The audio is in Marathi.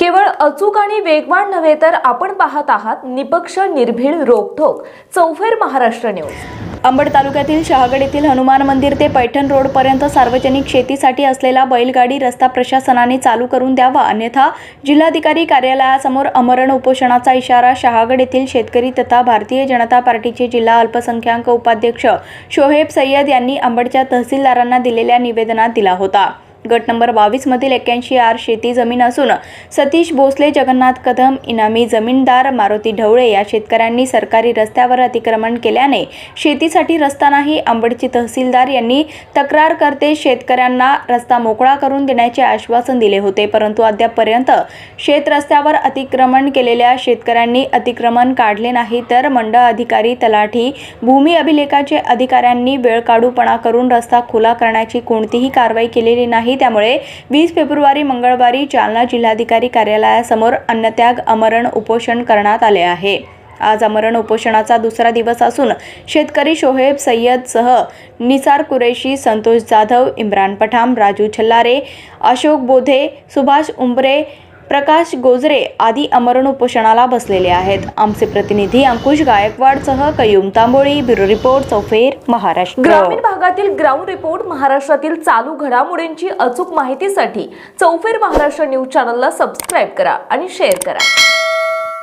केवळ अचूक आणि वेगवान नव्हे तर आपण पाहत आहात निपक्ष निर्भीड रोखोक चौफेर महाराष्ट्र न्यूज. अंबड तालुक्यातील शहागड येथील हनुमान मंदिर ते पैठण रोडपर्यंत सार्वजनिक शेतीसाठी असलेला बैलगाडी रस्ता प्रशासनाने चालू करून द्यावा. अन्यथा जिल्हाधिकारी कार्यालयासमोर अमरण उपोषणाचा इशारा शहागड येथील शेतकरी तथा भारतीय जनता पार्टीचे जिल्हा अल्पसंख्याक उपाध्यक्ष शोहेब सय्यद यांनी अंबडच्या तहसीलदारांना दिलेल्या निवेदनात दिला होता. गट नंबर बावीसमधील एक्क्याऐंशी आर शेती जमीन असून सतीश भोसले जगन्नाथ कदम इनामी जमीनदार मारुती ढवळे या शेतकऱ्यांनी सरकारी रस्त्यावर अतिक्रमण केल्याने शेतीसाठी रस्ता नाही अंबडची तहसीलदार यांनी तक्रार करते शेतकऱ्यांना रस्ता मोकळा करून देण्याचे आश्वासन दिले होते. परंतु अद्यापपर्यंत शेत रस्त्यावर अतिक्रमण केलेल्या शेतकऱ्यांनी अतिक्रमण काढले नाही तर मंडळ अधिकारी तलाठी भूमी अभिलेखाचे अधिकाऱ्यांनी वेळकाढूपणा करून रस्ता खुला करण्याची कोणतीही कारवाई केलेली नाही. नाही त्यामुळे वीस फेब्रुवारी मंगळवारी जालना जिल्हाधिकारी कार्यालयासमोर अन्नत्याग अमरण उपोषण करण्यात आले आहे. आज अमरण उपोषणाचा दुसरा दिवस असून शेतकरी शोहेब सय्यदसह निसार कुरेशी संतोष जाधव इम्रान पठाम राजू छल्लारे अशोक बोधे सुभाष उंबरे प्रकाश गोजरे आदी अमरण उपोषणाला बसलेले आहेत. आमचे प्रतिनिधी अंकुश गायकवाडसह कयुम तांबोळी ब्युरो रिपोर्ट चौफेर महाराष्ट्र. ग्रामीण भागातील ग्राउंड रिपोर्ट महाराष्ट्रातील चालू घडामोडींची अचूक माहितीसाठी चौफेर महाराष्ट्र न्यूज चॅनलला सबस्क्राईब करा आणि शेअर करा.